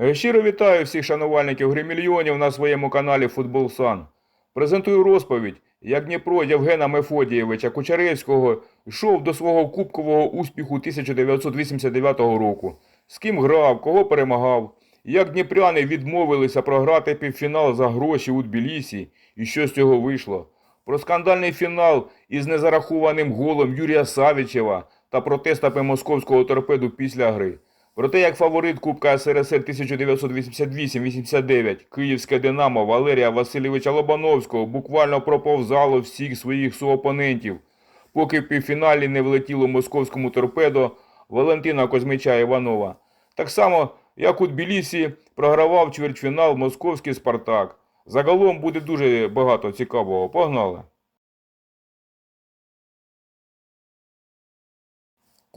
Е, Щиро вітаю всіх шанувальників гримільйонів на своєму каналі Футбол Сан. Презентую розповідь, як Дніпро Євгена Мефодієвича Кучеревського йшов до свого кубкового успіху 1989 року. З ким грав, кого перемагав, як дніпряни відмовилися програти півфінал за гроші у Тбілісі і що з цього вийшло. Про скандальний фінал із незарахованим голом Юрія Савічева та протестами московського торпеду після гри. Про те, як фаворит Кубка СРСР 1988-89 київське Динамо Валерія Васильовича Лобановського буквально проповзало всіх своїх суопонентів, поки в півфіналі не влетіло московському торпедо Валентина Козмича Іванова. Так само, як у Тбілісі програвав чвертьфінал московський Спартак. Загалом буде дуже багато цікавого. Погнали!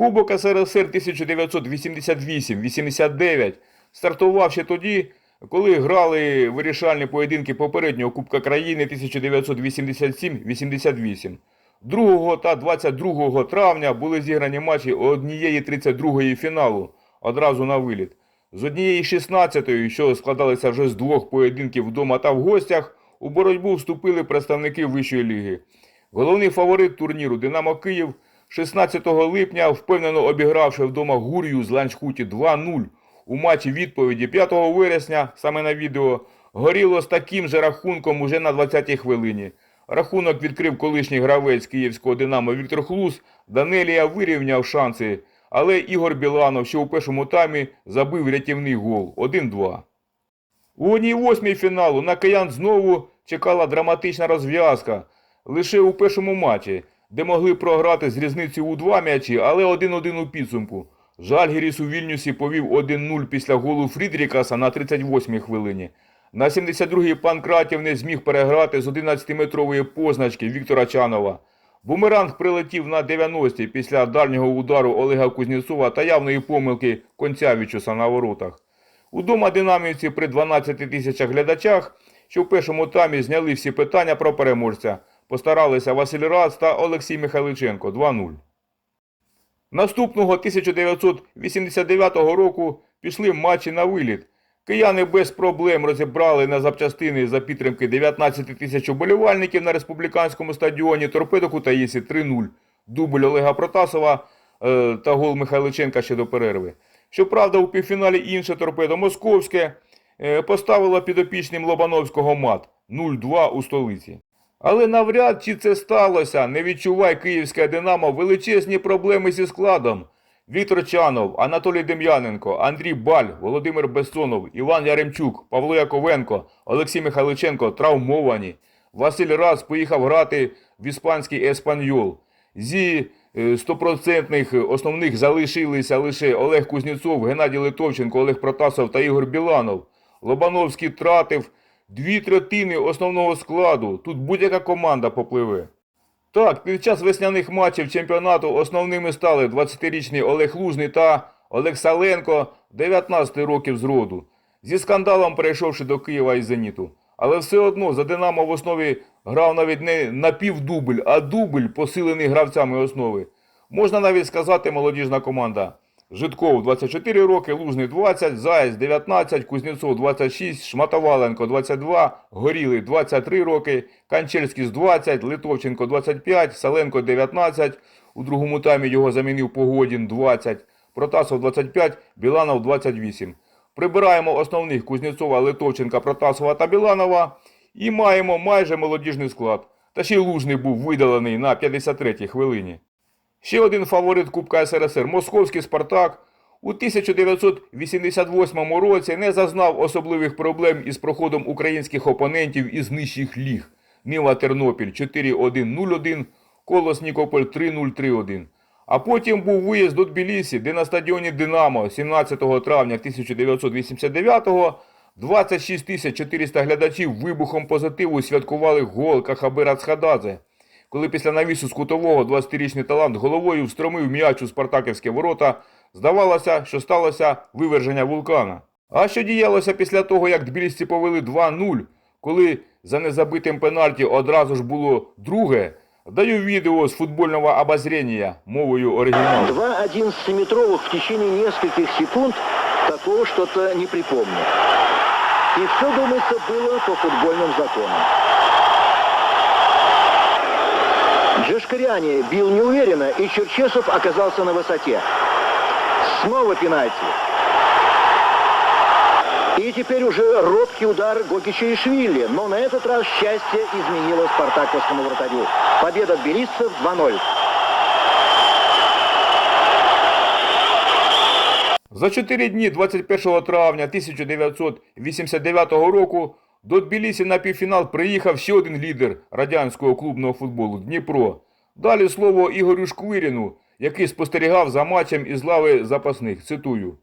Кубок СРСР 1988-89 стартував ще тоді, коли грали вирішальні поєдинки попереднього Кубка країни 1987-88. 2 та 22 травня були зіграні матчі однієї 32-ї фіналу одразу на виліт. З однієї 16-ї, що складалися вже з двох поєдинків вдома та в гостях, у боротьбу вступили представники Вищої ліги. Головний фаворит турніру Динамо Київ 16 липня, впевнено обігравши вдома Гурію з Ланчхуті 2-0 у матчі відповіді 5 вересня, саме на відео, горіло з таким же рахунком уже на 20-й хвилині. Рахунок відкрив колишній гравець київського Динамо Віктор Хлус, Данелія вирівняв шанси, але Ігор Біланов ще у першому таймі забив рятівний гол 1-2. У одній восьмій фіналу на киян знову чекала драматична розв'язка. Лише у першому матчі, де могли програти з різницею у два м'ячі, але 1-1 у підсумку. Жальгіріс у Вільнюсі повів 1-0 після голу Фрідрікаса на 38-й хвилині. На 72-й Панкратів не зміг переграти з 11-метрової позначки Віктора Чанова. Бумеранг прилетів на 90-й після дальнього удару Олега Кузнєцова та явної помилки Концявічуса на воротах. Удома динамівці при 12 тисячах глядачах, що в першому таймі зняли всі питання про переможця. Постаралися Василь Рац та Олексій Михайличенко 2-0. Наступного 1989 року пішли матчі на виліт. Кияни без проблем розібрали на запчастини за підтримки 19 тисяч уболівальників на республіканському стадіоні Торпедо Кутаїсі 3-0. Дубль Олега Протасова е, та гол Михайличенка ще до перерви. Щоправда, у півфіналі інше торпедо Московське е, поставило підопічним Лобановського мат 0-2 у столиці. Але навряд чи це сталося, не відчувай київське Динамо величезні проблеми зі складом. Віктор Чанов, Анатолій Дем'яненко, Андрій Баль, Володимир Бессонов, Іван Яремчук, Павло Яковенко, Олексій Михайличенко травмовані. Василь Раз поїхав грати в іспанський Еспаньол. Зі е, стопроцентних основних залишилися лише Олег Кузнєцов, Геннадій Литовченко, Олег Протасов та Ігор Біланов. Лобановський тратив дві третини основного складу. Тут будь-яка команда попливе. Так, під час весняних матчів чемпіонату основними стали 20-річний Олег Лужний та Олег Саленко, 19 років з роду, зі скандалом перейшовши до Києва із Зеніту. Але все одно за Динамо в основі грав навіть не напівдубль, а дубль, посилений гравцями основи. Можна навіть сказати молодіжна команда. Житков 24 роки, Лужний 20, Заєць 19, Кузнєцов 26, Шматоваленко 22, Горілий 23 роки, Канчельський з 20, Литовченко 25, Саленко 19, у другому таймі його замінив Погодін 20, Протасов 25, Біланов 28. Прибираємо основних Кузнєцова, Литовченка, Протасова та Біланова і маємо майже молодіжний склад. Та ще й Лужний був видалений на 53-й хвилині. Ще один фаворит Кубка СРСР Московський Спартак у 1988 році не зазнав особливих проблем із проходом українських опонентів із нижчих ліг. Нива Тернопіль 4-1-0-1, Колос Нікополь 3-0-3-1. А потім був виїзд до Тбілісі, де на стадіоні Динамо 17 травня 1989-го 26 400 глядачів вибухом позитиву святкували гол Кахабера Цхададзе коли після навісу з кутового 20-річний талант головою встромив м'яч у спартаківські ворота, здавалося, що сталося виверження вулкана. А що діялося після того, як тбілісці повели 2-0, коли за незабитим пенальті одразу ж було друге, даю відео з футбольного обозрення мовою оригіналу. Два 11-метровых в течение нескольких секунд Такого что-то не припомню. И все, думается, было по футбольным законам. Джешкариане бил неуверенно, и Черчесов оказался на высоте. Снова пенальти. И теперь уже робкий удар Гокича и Швили, но на этот раз счастье изменило спартаковскому вратарю. Победа тбилисцев 2-0. За чотири дні 21 травня 1989 року до Тбілісі на півфінал приїхав ще один лідер радянського клубного футболу Дніпро. Далі слово Ігорю Шквиріну, який спостерігав за матчем із лави запасних. Цитую.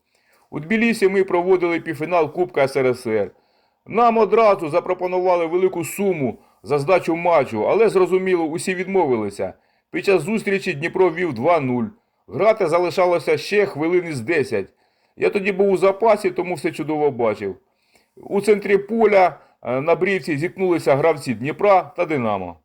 У Тбілісі ми проводили півфінал Кубка СРСР. Нам одразу запропонували велику суму за здачу матчу, але зрозуміло, усі відмовилися. Під час зустрічі Дніпро вів 2-0. Грати залишалося ще хвилин із 10. Я тоді був у запасі, тому все чудово бачив. У центрі поля на брівці зіткнулися гравці Дніпра та Динамо.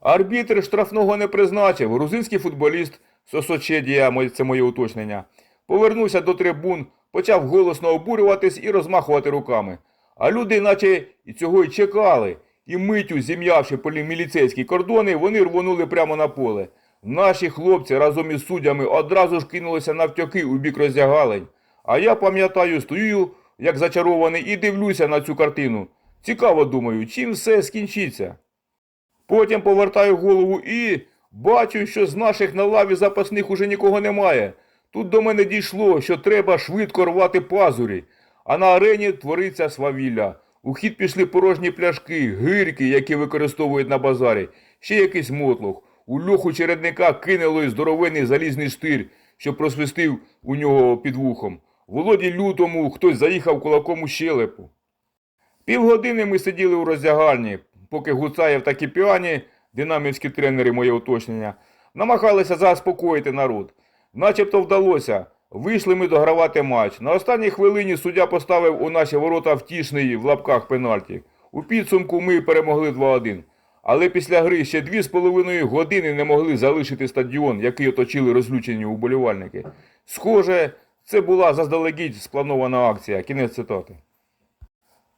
Арбітр штрафного не призначив. Грузинський футболіст Сосочедія, це моє уточнення, повернувся до трибун, почав голосно обурюватись і розмахувати руками. А люди, наче і цього й чекали, і миттю, зім'явши поліміліцейські кордони, вони рвонули прямо на поле. Наші хлопці разом із суддями одразу ж кинулися навтьоки у бік роздягалень. А я пам'ятаю, стою, як зачарований, і дивлюся на цю картину. Цікаво думаю, чим все скінчиться. Потім повертаю голову і бачу, що з наших на лаві запасних уже нікого немає. Тут до мене дійшло, що треба швидко рвати пазурі, а на арені твориться свавілля. У хід пішли порожні пляшки, гирки, які використовують на базарі, ще якийсь мотлох. У льоху чередника кинуло й здоровенний залізний штир, що просвистив у нього під вухом. Володі лютому хтось заїхав кулаком у щелепу. Півгодини ми сиділи у роздягальні, поки Гуцаєв та Кіпіані, динамівські тренери, моє уточнення, намагалися заспокоїти народ. Начебто вдалося. Вийшли ми догравати матч. На останній хвилині суддя поставив у наші ворота втішний в лапках пенальті. У підсумку ми перемогли 2-1. Але після гри ще дві з половиною години не могли залишити стадіон, який оточили розлючені уболівальники. Схоже, це була заздалегідь спланована акція. Кінець цитати.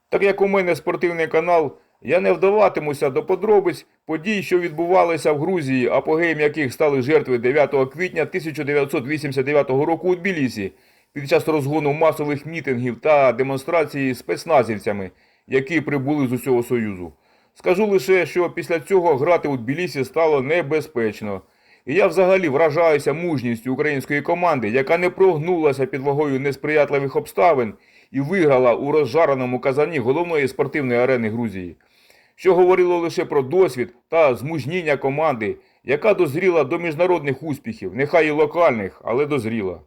Так як у мене спортивний канал, я не вдаватимуся до подробиць подій, що відбувалися в Грузії, апогеєм яких стали жертви 9 квітня 1989 року у Тбілісі під час розгону масових мітингів та демонстрацій спецназівцями, які прибули з усього Союзу. Скажу лише, що після цього грати у Тбілісі стало небезпечно. І я взагалі вражаюся мужністю української команди, яка не прогнулася під вагою несприятливих обставин і виграла у розжареному казані головної спортивної арени Грузії, що говорило лише про досвід та змужніння команди, яка дозріла до міжнародних успіхів, нехай і локальних, але дозріла.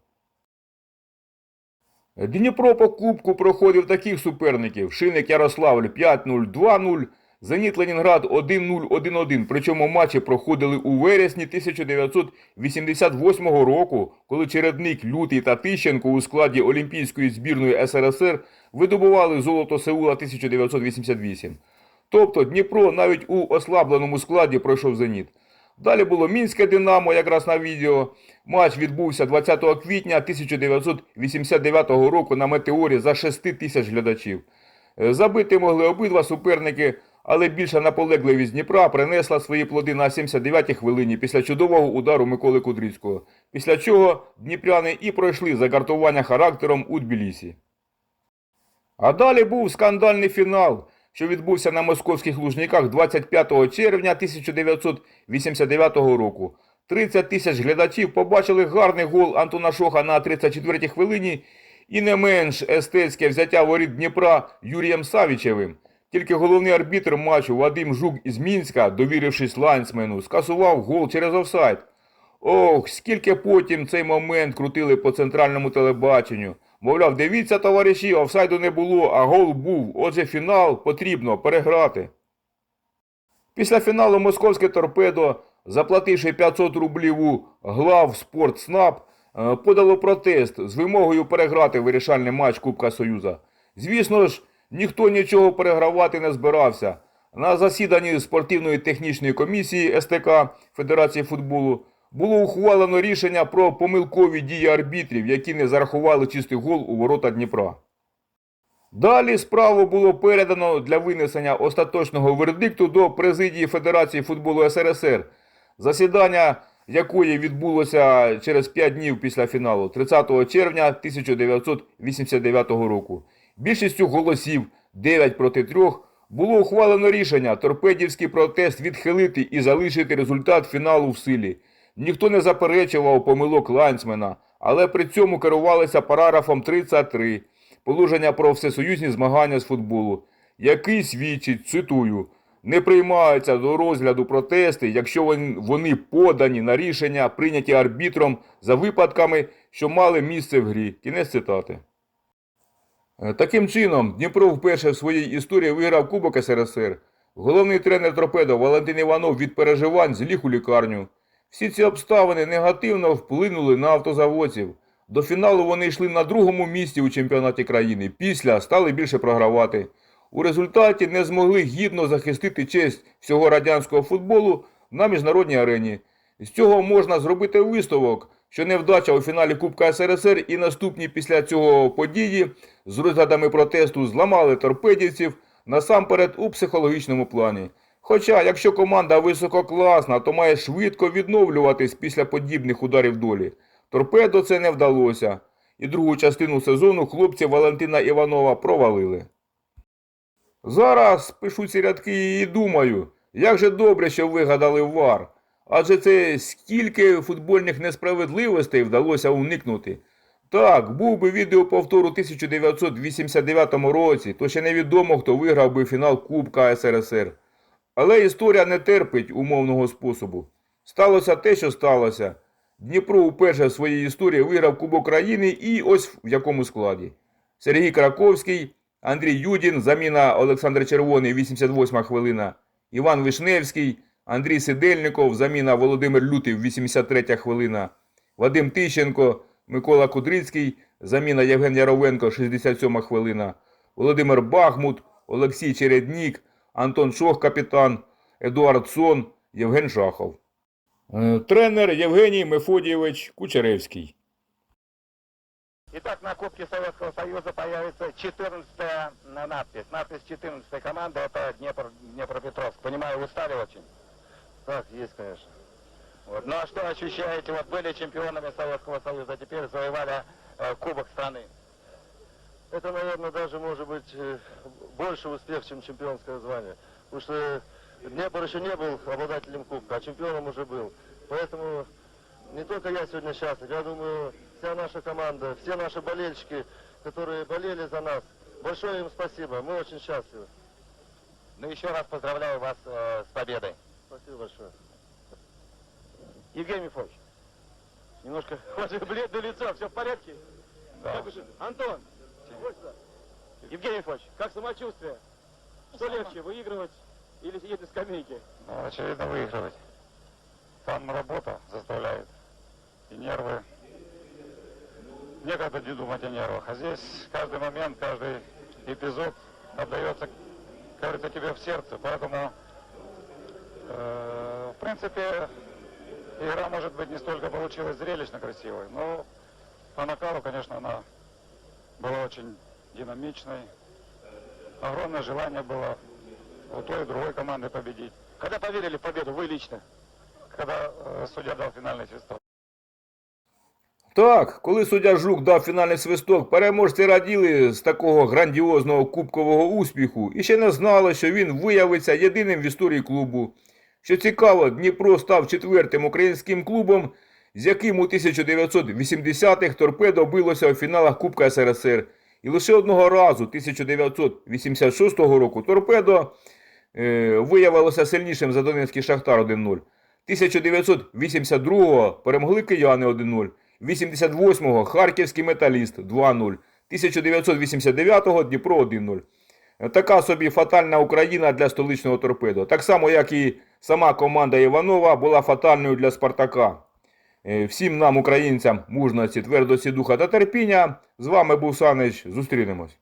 Дніпро по кубку проходив таких суперників: Шинник Ярославль 5-0, 2-0, Зеніт Ленінград 1-0, 1-1. Причому матчі проходили у вересні 1988 року, коли чередник Лютий та Тищенко у складі Олімпійської збірної СРСР видобували золото Сеула 1988. Тобто Дніпро навіть у ослабленому складі пройшов Зеніт. Далі було Мінське Динамо, якраз на відео. Матч відбувся 20 квітня 1989 року на метеорі за 6 тисяч глядачів. Забити могли обидва суперники, але більша наполегливість Дніпра принесла свої плоди на 79-й хвилині після чудового удару Миколи Кудрицького. Після чого дніпряни і пройшли загартування характером у Тбілісі. А далі був скандальний фінал, що відбувся на московських лужниках 25 червня 1989 року. 30 тисяч глядачів побачили гарний гол Антона Шоха на 34-й хвилині і не менш естетське взяття воріт Дніпра Юрієм Савічевим. Тільки головний арбітр матчу Вадим Жук із Мінська, довірившись лайнсмену, скасував гол через офсайд. Ох, скільки потім цей момент крутили по центральному телебаченню. Мовляв, дивіться, товариші, офсайду не було, а гол був. Отже, фінал потрібно переграти. Після фіналу московське торпедо, заплативши 500 рублів у глав «Спортснаб», е, подало протест з вимогою переграти вирішальний матч Кубка Союза. Звісно ж, ніхто нічого перегравати не збирався. На засіданні спортивної технічної комісії СТК Федерації футболу було ухвалено рішення про помилкові дії арбітрів, які не зарахували чистий гол у ворота Дніпра. Далі справу було передано для винесення остаточного вердикту до президії Федерації футболу СРСР, засідання якої відбулося через 5 днів після фіналу 30 червня 1989 року. Більшістю голосів 9 проти 3 було ухвалено рішення торпедівський протест відхилити і залишити результат фіналу в силі. Ніхто не заперечував помилок лайнсмена, але при цьому керувалися параграфом 33 положення про всесоюзні змагання з футболу, який свідчить, цитую, не приймаються до розгляду протести, якщо вони подані на рішення, прийняті арбітром за випадками, що мали місце в грі. Кінець цитати. Е, Таким чином, Дніпро вперше в своїй історії виграв Кубок СРСР. Головний тренер торпедо Валентин Іванов від переживань зліг у лікарню. Всі ці обставини негативно вплинули на автозаводців. До фіналу вони йшли на другому місці у чемпіонаті країни. Після стали більше програвати. У результаті не змогли гідно захистити честь всього радянського футболу на міжнародній арені. З цього можна зробити висновок, що невдача у фіналі Кубка СРСР і наступні після цього події з розглядами протесту зламали торпедівців насамперед у психологічному плані. Хоча, якщо команда висококласна, то має швидко відновлюватись після подібних ударів долі. Торпедо це не вдалося, і другу частину сезону хлопці Валентина Іванова провалили. Зараз пишу ці рядки і думаю, як же добре, що вигадали ВАР. Адже це скільки футбольних несправедливостей вдалося уникнути. Так, був би відеоповтор у 1989 році, то ще невідомо, хто виграв би фінал Кубка СРСР. Але історія не терпить умовного способу. Сталося те, що сталося. Дніпро вперше в своїй історії виграв Кубок країни і ось в якому складі. Сергій Краковський, Андрій Юдін, заміна Олександр Червоний, 88 хвилина. Іван Вишневський, Андрій Сидельников, заміна Володимир Лютий, 83 хвилина. Вадим Тищенко, Микола Кудрицький, заміна Євген Яровенко, 67 хвилина. Володимир Бахмут, Олексій Череднік, Антон Шох, капітан, Едуард Сон, Євген Шахов. Е, Тренер Євгеній Мефодійович Кучеревський. Итак, на Кубке Советского Союза появится 14-я на- надпись. Надпись 14 команды это Днепр, Днепропетровск. Понимаю, устали очень? Так, есть, конечно. Вот. Ну а что ощущаете? Вот были чемпионами Советского Союза, а теперь завоевали э, Кубок страны. Это, наверное, даже может быть э, больше успех, чем чемпионское звание. Потому что Днепр еще не был обладателем Кубка, а чемпионом уже был. Поэтому не только я сегодня счастлив, я думаю, вся наша команда, все наши болельщики, которые болели за нас, большое им спасибо, мы очень счастливы. Ну еще раз поздравляю вас э, с победой. Спасибо большое. Евгений Михайлович, немножко ваше бледное лицо, все в порядке? Да. Как уж- Антон, сюда. Евгений Михайлович, как самочувствие? Что легче, выигрывать или сидеть на скамейке? Ну, очевидно, выигрывать. Там работа заставляет. И нервы. Некогда не думать о нервах. А здесь каждый момент, каждый эпизод отдается, говорится, тебе в сердце. Поэтому, в принципе, игра, может быть, не столько получилась зрелищно красивой, но по накалу, конечно, она была очень динамичной. Огромное желание было у той и другой команды победить. Когда поверили в победу, вы лично? Когда э, судья дал финальный свисток. Так, коли суддя Жук дав фінальний свисток, переможці раділи з такого грандіозного кубкового успіху і ще не знали, що він виявиться єдиним в історії клубу. Що цікаво, Дніпро став четвертим українським клубом, з яким у 1980-х торпедо билося у фіналах Кубка СРСР. І лише одного разу, 1986 року, торпедо е, виявилося сильнішим за Донецький Шахтар 1-0. 1982-го перемогли кияни 1-0. 88-го Харківський металіст 2-0. 1989-го Дніпро 1-0. Така собі фатальна Україна для столичного торпедо. Так само, як і сама команда Іванова була фатальною для Спартака. Е, Всім нам, українцям, мужності, твердості духа та терпіння. З вами був Санич. Зустрінемось.